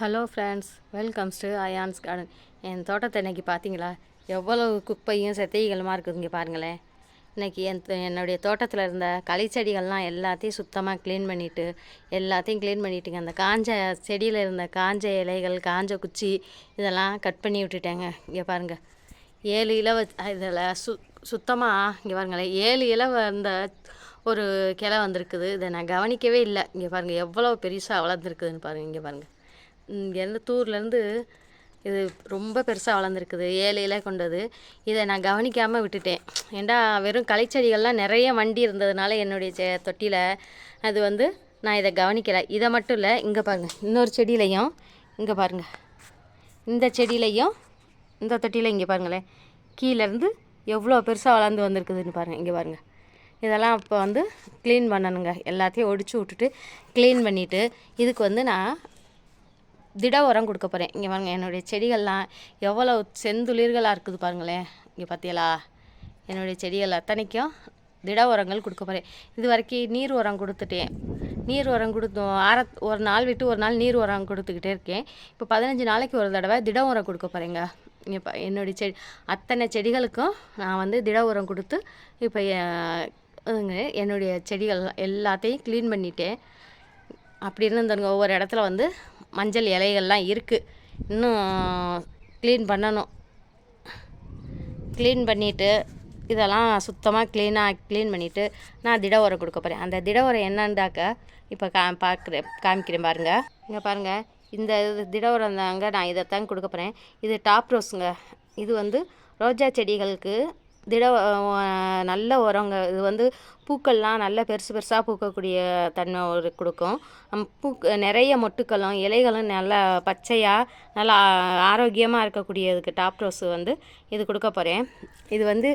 Hello friends welcomes to Ayans garden என் தோட்டத்தை இன்னைக்கு பார்த்தீங்களா? எவ்வளவு குப்பையும் செத்தைகளுமாக இருக்குது இங்கே பாருங்களேன். இன்னைக்கு என் த- என்னுடைய தோட்டத்தில் இருந்த களிச்செடிகள்லாம் எல்லாத்தையும் சுத்தமாக க்ளீன் பண்ணிவிட்டு எல்லாத்தையும் க்ளீன் பண்ணிவிட்டுங்க அந்த காஞ்ச செடியில் இருந்த காஞ்ச இலைகள் காஞ்ச குச்சி இதெல்லாம் கட் பண்ணி விட்டுட்டேங்க. இங்கே பாருங்கள் ஏழு இலை இதில் சு சுத்தமாக இங்கே பாருங்களேன். ஏழு இலை வந்த ஒரு கிளை வந்திருக்குது. இதை நான் கவனிக்கவே இல்லை. இங்கே பாருங்கள் எவ்வளோ பெருசாக வளர்ந்துருக்குதுன்னு பாருங்கள் இங்கே பாருங்கள் இங்கேருந்து தூர்லேருந்து இது ரொம்ப பெருசாக வளர்ந்துருக்குது. ஏழு இலை கொண்டது. இதை நான் கவனிக்காமல் விட்டுட்டேன். ஏண்டா வெறும் களைச்செடிகள்லாம் நிறைய வண்டி இருந்ததுனால என்னுடைய செ தொட்டியில் அது வந்து நான் இதை கவனிக்கலை. இதை மட்டும் இல்லை இங்கே பாருங்கள் இன்னொரு செடியிலையும் இங்கே பாருங்கள் இந்த செடியிலையும் இந்த தொட்டியில் இங்கே பாருங்களேன். கீழேருந்து எவ்வளோ பெருசாக வளர்ந்து வந்திருக்குதுன்னு பாருங்கள் இங்கே பாருங்கள் இதெல்லாம் அப்போ வந்து க்ளீன் பண்ணணுங்க. எல்லாத்தையும் ஒடிச்சு விட்டுட்டு க்ளீன் பண்ணிவிட்டு இதுக்கு வந்து நான் திட உரம் கொடுக்க போகிறேன் இங்கே பாருங்கள் என்னுடைய செடிகள்லாம் எவ்வளோ செந்துளிர்களாக இருக்குது பாருங்களேன். இங்கே பார்த்தீங்களா என்னுடைய செடிகள் அத்தனைக்கும் திட உரங்கள் கொடுக்க போகிறேன் இது வரைக்கும் நீர் உரம் கொடுத்துட்டேன். நீர் உரம் கொடுத்து ஆர ஒரு நாள் விட்டு ஒரு நாள் நீர் உரம் கொடுத்துக்கிட்டே இருக்கேன். இப்போ பதினஞ்சு நாளைக்கு ஒரு தடவை திட உரம் கொடுக்க போகிறேங்க இங்கே என்னுடைய செடி அத்தனை செடிகளுக்கும் நான் வந்து திட உரம் கொடுத்து இப்போ என்னுடைய செடிகள் எல்லாத்தையும் க்ளீன் பண்ணிட்டேன். அப்படி இருந்துங்க ஒவ்வொரு இடத்துல வந்து மஞ்சள் இலைகள்லாம் இருக்குது இன்னும் க்ளீன் பண்ணணும். க்ளீன் பண்ணிவிட்டு இதெல்லாம் சுத்தமாக க்ளீனாக க்ளீன் பண்ணிவிட்டு நான் திட உரம் கொடுக்க போகிறேன் அந்த திட உரம் என்னண்டாக்க இப்போ கா பார்க்குறேன் காமிக்கிறேன் பாருங்கள் இங்கே பாருங்கள் இந்த இது திட உரம் தாங்க நான் இதைத்தான் கொடுக்க போகிறேன் இது டாப் ரோஸுங்க இது வந்து ரோஜா செடிகளுக்கு திட நல்ல உரங்க இது வந்து பூக்கள்லாம் நல்ல பெருசு பெருசாக பூக்கக்கூடிய தன்மை ஒரு கொடுக்கும். பூ நிறைய மொட்டுக்களும் இலைகளும் நல்லா பச்சையாக நல்லா ஆரோக்கியமாக இருக்கக்கூடியதுக்கு டாப் ரோஸ் வந்து இது கொடுக்க போகிறேன் இது வந்து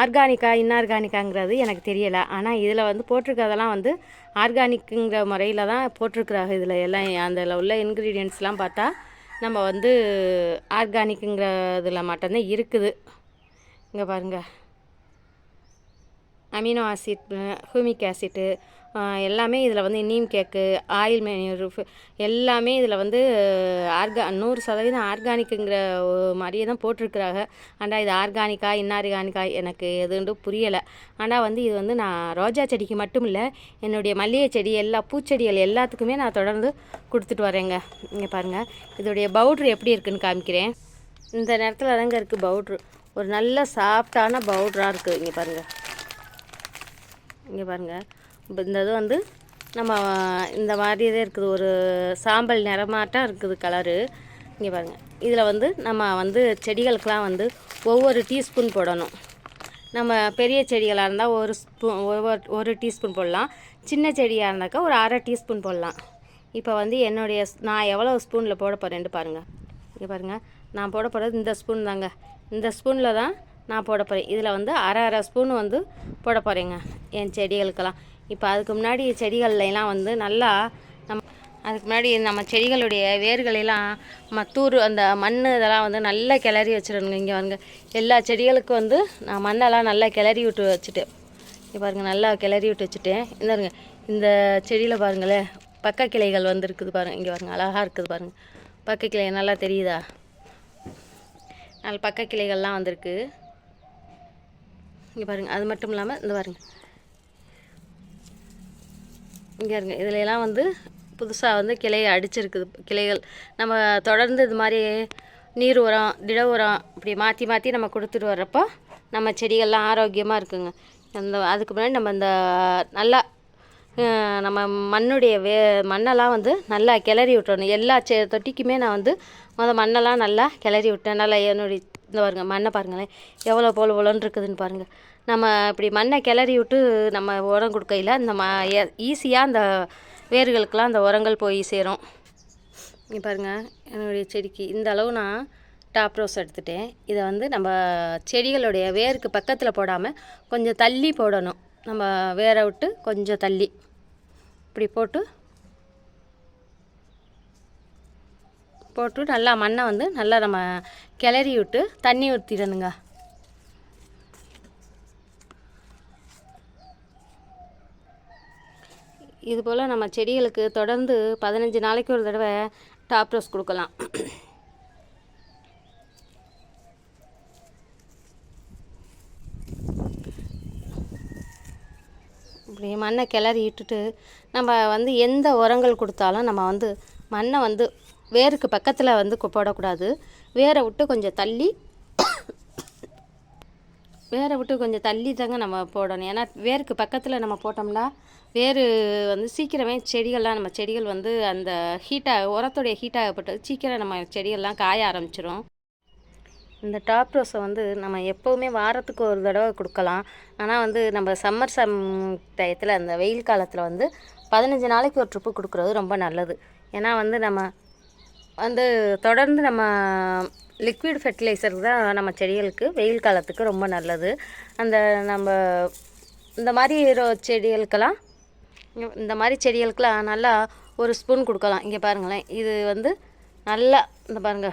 ஆர்கானிக்கா இன்ஆர்கானிக்காங்கிறது எனக்கு தெரியலை. ஆனால் இதில் வந்து போட்டிருக்கிறதெல்லாம் வந்து ஆர்கானிக்குங்கிற முறையில் தான் போட்டிருக்கிறாங்க இதில் எல்லாம். அதில் உள்ள இன்க்ரீடியன்ட்ஸ்லாம் பார்த்தா நம்ம வந்து ஆர்கானிக்குங்கிற இதில் மட்டும்தான் இருக்குது. இங்கே பாருங்கள் அமினோ ஆசிட் ஹூமிக் ஆசிட்டு எல்லாமே இதில் வந்து நீம் கேக்கு ஆயில் மேனியூர் எல்லாமே இதில் வந்து ஆர்கா நூறு சதவீதம் ஆர்கானிக்குங்கிற மாதிரியே தான் போட்டிருக்கிறாங்க. ஆனால் இது ஆர்கானிக்கா இன்னார்கானிக்கா எனக்கு எதுன்னு புரியலை. ஆனால் வந்து இது வந்து நான் ரோஜா செடிக்கு மட்டும் இல்லை என்னுடைய மல்லிகை செடி எல்லா பூச்செடிகள் எல்லாத்துக்குமே நான் தொடர்ந்து கொடுத்துட்டு வரேங்க. இங்கே பாருங்கள் இதோடைய பவுட்ரு எப்படி இருக்குன்னு காமிக்கிறேன். இந்த நேரத்தில் தாங்க இருக்குது பவுட்ரு. ஒரு நல்ல சாஃப்டான பவுட்ராக இருக்குது இங்கே பாருங்கள் இங்கே பாருங்கள் இப்போ இந்த இது வந்து நம்ம இந்த மாதிரி தான் இருக்குது. ஒரு சாம்பல் நிறமாட்டம் இருக்குது கலரு. இங்கே பாருங்கள் இதில் வந்து நம்ம வந்து செடிகளுக்கெலாம் வந்து ஒவ்வொரு டீஸ்பூன் போடணும். நம்ம பெரிய செடிகளாக இருந்தால் ஒரு ஸ்பூன் ஒவ்வொரு ஒரு டீஸ்பூன் போடலாம். சின்ன செடியாக இருந்தாக்கா ஒரு அரை டீஸ்பூன் போடலாம். இப்போ வந்து என்னுடைய நான் எவ்வளோ ஸ்பூனில் போட போகிறேன்ட்டு பாருங்கள் இங்கே பாருங்கள் நான் போட போகிறது இந்த ஸ்பூன் தாங்க. இந்த ஸ்பூனில் தான் நான் போட போகிறேன் இதில் வந்து அரை அரை ஸ்பூன் வந்து போட போகிறேங்க என் செடிகளுக்கெல்லாம். இப்போ அதுக்கு முன்னாடி செடிகள்லாம் வந்து நல்லா நம்ம அதுக்கு முன்னாடி நம்ம செடிகளுடைய வேர்களெல்லாம் மத்தூர் அந்த மண் இதெல்லாம் வந்து நல்லா கிளறி வச்சிடணுங்க இங்கே வாங்க எல்லா செடிகளுக்கும் வந்து நான் மண்ணெல்லாம் நல்லா கிளறி விட்டு வச்சுட்டு இங்கே பாருங்கள் நல்லா கிளறி விட்டு வச்சுட்டேன். இந்தாருங்க இந்த செடியில் பாருங்களேன் பக்க கிளைகள் வந்து இருக்குது பாருங்கள் இங்கே பாருங்கள் அழகாக இருக்குது பாருங்கள் பக்க கிளை நல்லா தெரியுதா? நாலு பக்க கிளைகள்லாம் வந்திருக்கு. இங்கே பாருங்கள் அது மட்டும் இல்லாமல் இந்த பாருங்க. இங்கே இருங்க இதுல வந்து புதுசாக வந்து கிளையை அடிச்சிருக்குது. கிளைகள் நம்ம தொடர்ந்து இது மாதிரி நீர் உரம் திட உரம் இப்படி மாற்றி மாற்றி நம்ம கொடுத்துட்டு வர்றப்போ நம்ம செடிகள்லாம் ஆரோக்கியமாக இருக்குங்க. அந்த அதுக்கு முன்னாடி நம்ம இந்த நல்லா நம்ம மண்ணுடைய வே மண்ணெல்லாம் வந்து நல்லா கிளறி விட்டுறணும். எல்லா செ தொட்டிக்குமே நான் வந்து அந்த மண்ணெல்லாம் நல்லா கிளறி விட்டேன். நல்லா என்னுடைய இந்த பாருங்கள் மண்ணை பாருங்களேன். எவ்வளோ போல போலன்னு இருக்குதுன்னு பாருங்கள் நம்ம இப்படி மண்ணை கிளறி விட்டு நம்ம உரம் கொடுக்கையில் இந்த ம ஈஸியாக அந்த வேர்களுக்கெல்லாம் அந்த உரங்கள் போய் சேரும். இங்கே பாருங்கள் என்னுடைய செடிக்கு இந்த அளவு நான் டாப் ரோஸ் எடுத்துட்டேன். இதை வந்து நம்ம செடிகளுடைய வேருக்கு பக்கத்தில் போடாமல் கொஞ்சம் தள்ளி போடணும். நம்ம வேற விட்டு கொஞ்சம் தள்ளி. இப்படி போட்டு போட்டு நல்லா மண்ணை வந்து நல்லா நம்ம கிளறி விட்டு தண்ணி ஊற்றிடணுங்க இதுபோல் நம்ம செடிகளுக்கு தொடர்ந்து பதினஞ்சு நாளைக்கு ஒரு தடவை டாப் ரோஸ் கொடுக்கலாம். இப்படி மண்ணை கிளறி இட்டுட்டு நம்ம வந்து எந்த உரங்கள் கொடுத்தாலும் நம்ம வந்து மண்ணை வந்து வேருக்கு பக்கத்தில் வந்து போடக்கூடாது. வேரை விட்டு கொஞ்சம் தள்ளி வேரை விட்டு கொஞ்சம் தள்ளி தாங்க நம்ம போடணும். ஏன்னா வேருக்கு பக்கத்தில் நம்ம போட்டோம்னா வேர் வந்து சீக்கிரமே செடிகள்லாம் நம்ம செடிகள் வந்து அந்த ஹீட்டாக உரத்துடைய ஹீட்டாகப்பட்டது சீக்கிரம் நம்ம செடிகள்லாம் காய ஆரம்பிச்சிரும். இந்த டாப் ரோஸை வந்து நம்ம எப்போவுமே வாரத்துக்கு ஒரு தடவை கொடுக்கலாம். ஆனால் வந்து நம்ம சம்மர் சம் டயத்தில் அந்த வெயில் காலத்தில் வந்து பதினஞ்சு நாளைக்கு ஒரு ட்ரிப்பு கொடுக்குறது ரொம்ப நல்லது. ஏன்னா வந்து நம்ம வந்து தொடர்ந்து நம்ம லிக்விட் ஃபெர்டிலைசர் தான் நம்ம செடிகளுக்கு வெயில் காலத்துக்கு ரொம்ப நல்லது. அந்த நம்ம இந்த மாதிரி ரோ- செடிகளுக்கெல்லாம் இந்த மாதிரி செடிகளுக்கெல்லாம் நல்லா ஒரு ஸ்பூன் கொடுக்கலாம். இங்கே பாருங்களேன். இது வந்து நல்லா இந்த பாருங்கள்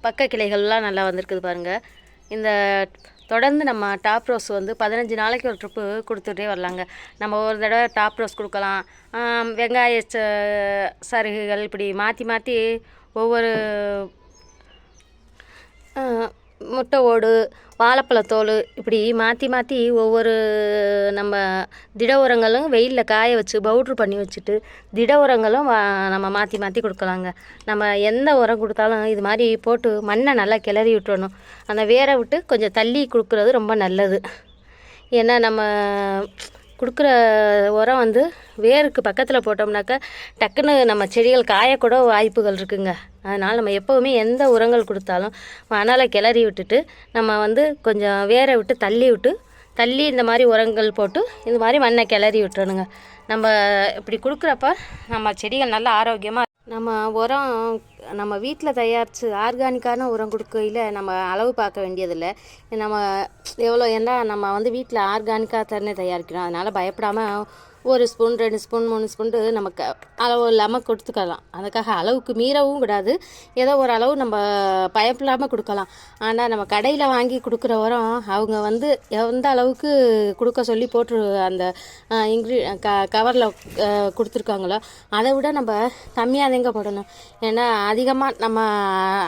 பக்க கிளைகள்லாம் நல்லா வந்திருக்குது பாருங்கள் இந்த தொடர்ந்து நம்ம டாப் ரோஸ் வந்து பதினஞ்சு நாளைக்கு ஒரு ட்ரிப்பு கொடுத்துட்டே வரலாங்க. நம்ம ஒரு தடவை டாப் ரோஸ் கொடுக்கலாம். வெங்காய ச- சருகுகள் இப்படி மாற்றி மாற்றி ஒவ்வொரு முட்டை ஓடு வாழைப்பழத்தோல் இப்படி மாற்றி மாற்றி ஒவ்வொரு நம்ம திட உரங்களும் வெயிலில் காய வச்சு பவுட்ரு பண்ணி வச்சுட்டு திட உரங்களும் வா- நம்ம மாற்றி மாற்றி கொடுக்கலாங்க. நம்ம எந்த உரம் கொடுத்தாலும் இது மாதிரி போட்டு மண்ணை நல்லா கிளறி விட்டுறணும். அந்த வேரை விட்டு கொஞ்சம் தள்ளி கொடுக்குறது ரொம்ப நல்லது. ஏன்னா நம்ம கொடுக்குற உரம் வந்து வேருக்கு பக்கத்தில் போட்டோம்னாக்கா டக்குன்னு நம்ம செடிகள் காயக்கூட வாய்ப்புகள் இருக்குங்க. அதனால் நம்ம எப்போவுமே எந்த உரங்கள் கொடுத்தாலும் மணால் கிளறி விட்டுட்டு நம்ம வந்து கொஞ்சம் வேரை விட்டு தள்ளி விட்டு தள்ளி இந்த மாதிரி உரங்கள் போட்டு இது மாதிரி மண்ணை கிளறி விட்டுறணுங்க. நம்ம இப்படி கொடுக்குறப்ப நம்ம செடிகள் நல்லா ஆரோக்கியமாக நம்ம உரம் நம்ம வீட்டில் தயாரித்து ஆர்கானிக்கான உரம் கொடுக்கையில் நம்ம அளவு பார்க்க வேண்டியதில்லை. நம்ம எவ்வளோ ஏன்னா நம்ம வந்து வீட்டில் ஆர்கானிக்காக தானே தயாரிக்கிறோம். அதனால் பயப்படாமல் ஒரு ஸ்பூன் ரெண்டு ஸ்பூன் மூணு ஸ்பூன் நமக்கு அளவு இல்லாமல் கொடுத்துக்கலாம். அதுக்காக அளவுக்கு மீறவும் கூடாது. ஏதோ ஒரு அளவு நம்ம பயப்பில்லாமல் கொடுக்கலாம். ஆனால் நம்ம கடையில் வாங்கி கொடுக்குற உரம் அவங்க வந்து எந்த அளவுக்கு கொடுக்க சொல்லி போட்டு அந்த இங்கிலீ க கவரில் கொடுத்துருக்காங்களோ அதை விட நம்ம கம்மியாக தாங்க போடணும். ஏன்னா அதிகமாக நம்ம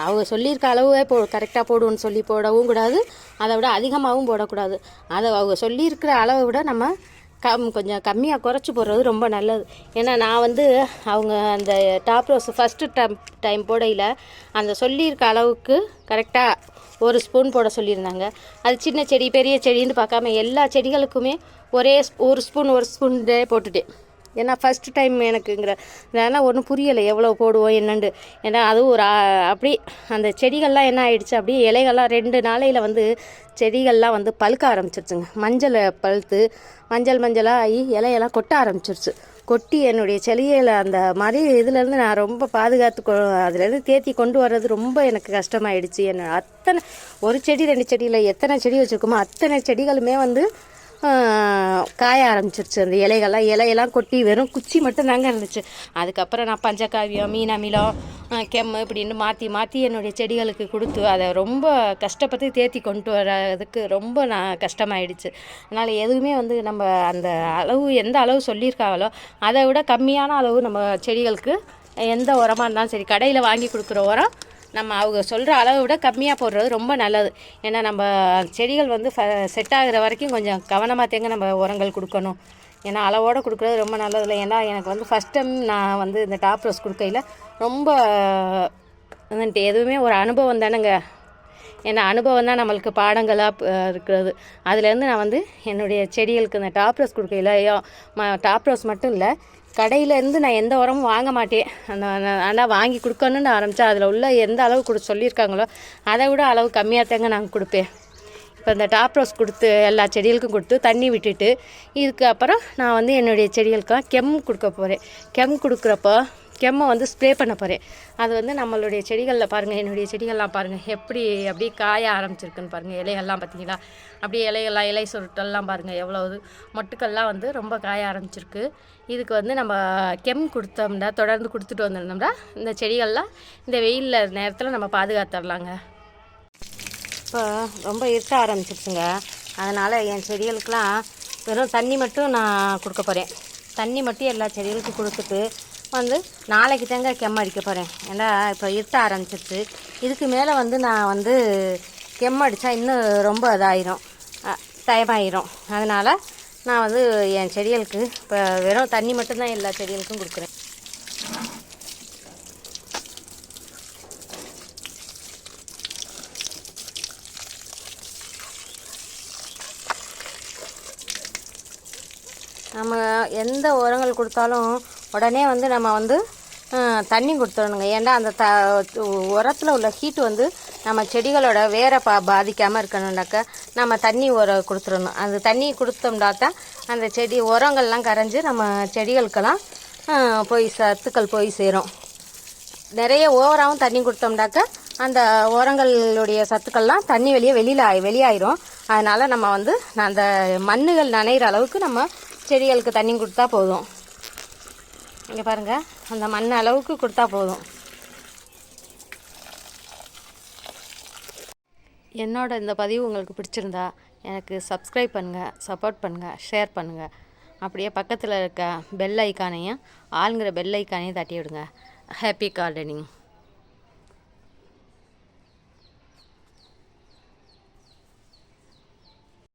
அவங்க சொல்லியிருக்க அளவே போ கரெக்டாக போடுவோன்னு சொல்லி போடவும் கூடாது. அதை விட அதிகமாகவும் போடக்கூடாது. அதை அவங்க சொல்லியிருக்கிற அளவை விட நம்ம கம் கொஞ்சம் கம்மியாக குறைச்சி போடுறது ரொம்ப நல்லது. ஏன்னா நான் வந்து அவங்க அந்த top rose first time time போடையில் அந்த சொல்லியிருக்க அளவுக்கு கரெக்டாக ஒரு ஸ்பூன் போட சொல்லியிருந்தாங்க. அது சின்ன செடி பெரிய செடின்னு பார்க்காம எல்லா செடிகளுக்குமே ஒரே ஸ்- ஒரு ஸ்பூன் ஒரு ஸ்பூன் போட்டுட்டேன். ஏன்னா ஃபஸ்ட்டு டைம் எனக்குங்கிற அதனால் ஒன்றும் புரியலை எவ்வளோ போடுவோம் என்னென்று ஏன்னா அதுவும் ஒரு அப்படி அந்த செடிகள்லாம் என்ன ஆயிடுச்சு அப்படியே இலைகள்லாம் ரெண்டு நாளையில் வந்து செடிகள்லாம் வந்து பழுக்க ஆரம்பிச்சிருச்சுங்க. மஞ்சளை பழுத்து மஞ்சள் மஞ்சளாக ஆகி இலையெல்லாம் கொட்ட ஆரம்பிச்சிருச்சு. கொட்டி என்னுடைய செடியில் அந்த மாதிரி இதுலேருந்து நான் ரொம்ப பாதுகாத்து கொ அதுலேருந்து தேத்தி கொண்டு வர்றது ரொம்ப எனக்கு கஷ்டமாயிடுச்சு. என்ன அத்தனை ஒரு செடி ரெண்டு செடியில் எத்தனை செடி வச்சுருக்கோமோ அத்தனை செடிகளுமே வந்து காய ஆரம்பிச்சிருச்சு அந்த இலைகள்லாம். இலையெல்லாம் கொட்டி வெறும் குச்சி மட்டும் தாங்க இருந்துச்சு. அதுக்கப்புறம் நான் பஞ்சகாவியம் மீன் அமிலம் கெம்மு இப்படின்னு மாற்றி மாற்றி என்னுடைய செடிகளுக்கு கொடுத்து அதை ரொம்ப கஷ்டப்பட்டு தேத்தி கொண்டு வர்றதுக்கு ரொம்ப நான் கஷ்டமாயிடுச்சு. அதனால் எதுவுமே வந்து நம்ம அந்த அளவு எந்த அளவு சொல்லியிருக்காங்களோ அதை விட கம்மியான அளவு நம்ம செடிகளுக்கு எந்த உரமாக இருந்தாலும் சரி கடையில் வாங்கி கொடுக்குற உரம் நம்ம அவங்க சொல்கிற அளவை விட கம்மியாக போடுறது ரொம்ப நல்லது. ஏன்னா நம்ம செடிகள் வந்து செட் ஆகிற வரைக்கும் கொஞ்சம் கவனமாக தேங்க நம்ம உரங்கள் கொடுக்கணும். ஏன்னா அளவோடு கொடுக்குறது ரொம்ப நல்லது இல்லை. ஏன்னா எனக்கு வந்து ஃபஸ்ட் டைம் நான் வந்து இந்த டாப் ரோஸ் கொடுக்கையில் ரொம்ப வந்துட்டு எதுவுமே ஒரு அனுபவம் தானேங்க. ஏன்னா அனுபவம் தான் நம்மளுக்கு பாடங்களாக இருக்கிறது. அதுலேருந்து நான் வந்து என்னுடைய செடிகளுக்கு இந்த டாப் ரோஸ் கொடுக்கையிலையோ ம டாப் ரோஸ் மட்டும் இல்லை கடையிலேருந்து நான் எந்த உரமும் வாங்க மாட்டேன். அந்த ஆனால் வாங்கி கொடுக்கணுன்னு ஆரம்பித்தா அதில் உள்ள எந்த அளவு கொடு சொல்லியிருக்காங்களோ அதை விட அளவு கம்மியாக தாங்க நான் கொடுப்பேன். இப்போ இந்த டாப் ரோஸ் கொடுத்து எல்லா செடிகளுக்கும் கொடுத்து தண்ணி விட்டுட்டு இதுக்கு அப்புறம் நான் வந்து என்னுடைய செடிகளுக்கெல்லாம் கெம் கொடுக்க போகிறேன் கெம் கொடுக்குறப்போ கெம்மை வந்து ஸ்ப்ரே பண்ண போகிறேன் அது வந்து நம்மளுடைய செடிகளில் பாருங்கள் என்னுடைய செடிகள்லாம் பாருங்கள் எப்படி அப்படியே காய ஆரம்பிச்சிருக்குன்னு பாருங்கள் இலைகள்லாம் பார்த்தீங்களா? அப்படியே இலைகள்லாம் இலை சுருட்டெல்லாம் பாருங்கள் எவ்வளவு மொட்டுக்கள்லாம் வந்து ரொம்ப காய ஆரம்பிச்சிருக்கு. இதுக்கு வந்து நம்ம கெம் கொடுத்தோம்னா தொடர்ந்து கொடுத்துட்டு வந்திருந்தோம்னா இந்த செடிகள்லாம் இந்த வெயிலில் நேரத்தில் நம்ம பாதுகாத்துடலாங்க. இப்போ ரொம்ப இருட்ட ஆரம்பிச்சிருச்சுங்க. அதனால் என் செடிகளுக்கெலாம் வெறும் தண்ணி மட்டும் நான் கொடுக்க போகிறேன் தண்ணி மட்டும் எல்லா செடிகளுக்கும் கொடுத்துட்டு வந்து நாளைக்கு தாங்க கெம் அடிக்க போகிறேன் ஏன்னா இப்போ இருட்ட ஆரம்பிச்சிருச்சு. இதுக்கு மேலே வந்து நான் வந்து கெம் அடித்தா இன்னும் ரொம்ப இதாயிரும். டைம் அதனால் நான் வந்து என் செடிகளுக்கு இப்போ வெறும் தண்ணி மட்டும்தான் எல்லா செடிகளுக்கும் கொடுக்குறேன். நம்ம எந்த உரங்கள் கொடுத்தாலும் உடனே வந்து நம்ம வந்து தண்ணி கொடுத்துடணுங்க. ஏன்னா அந்த த உரத்தில் உள்ள ஹீட் வந்து நம்ம செடிகளோட வேரை பா பாதிக்காமல் இருக்கணும்னாக்கா நம்ம தண்ணி உரம் கொடுத்துடணும். அந்த தண்ணி கொடுத்தோம்னாக்கா அந்த செடி உரங்கள்லாம் கரைஞ்சி நம்ம செடிகளுக்கெல்லாம் போய் சத்துக்கள் போய் சேரும். நிறைய ஓவராகவும் தண்ணி கொடுத்தோம்னாக்கா அந்த உரங்களுடைய சத்துக்கள்லாம் தண்ணி வெளியே வெளியில் வெளியாயிரும். அதனால் நம்ம வந்து அந்த மண்ணுகள் நனைகிற அளவுக்கு நம்ம செடிகளுக்கு தண்ணி கொடுத்தா போதும். இங்கே பாருங்கள் அந்த மண் அளவுக்கு கொடுத்தா போதும். என்னோட இந்த பதிவு உங்களுக்கு பிடிச்சிருந்தா எனக்கு சப்ஸ்கிரைப் பண்ணுங்கள் சப்போர்ட் பண்ணுங்கள் ஷேர் பண்ணுங்கள் அப்படியே பக்கத்தில் இருக்க பெல் ஐக்கானையும் ஆளுங்கிற பெல் ஐக்கானையும் தட்டி விடுங்க ஹாப்பி கார்டனிங்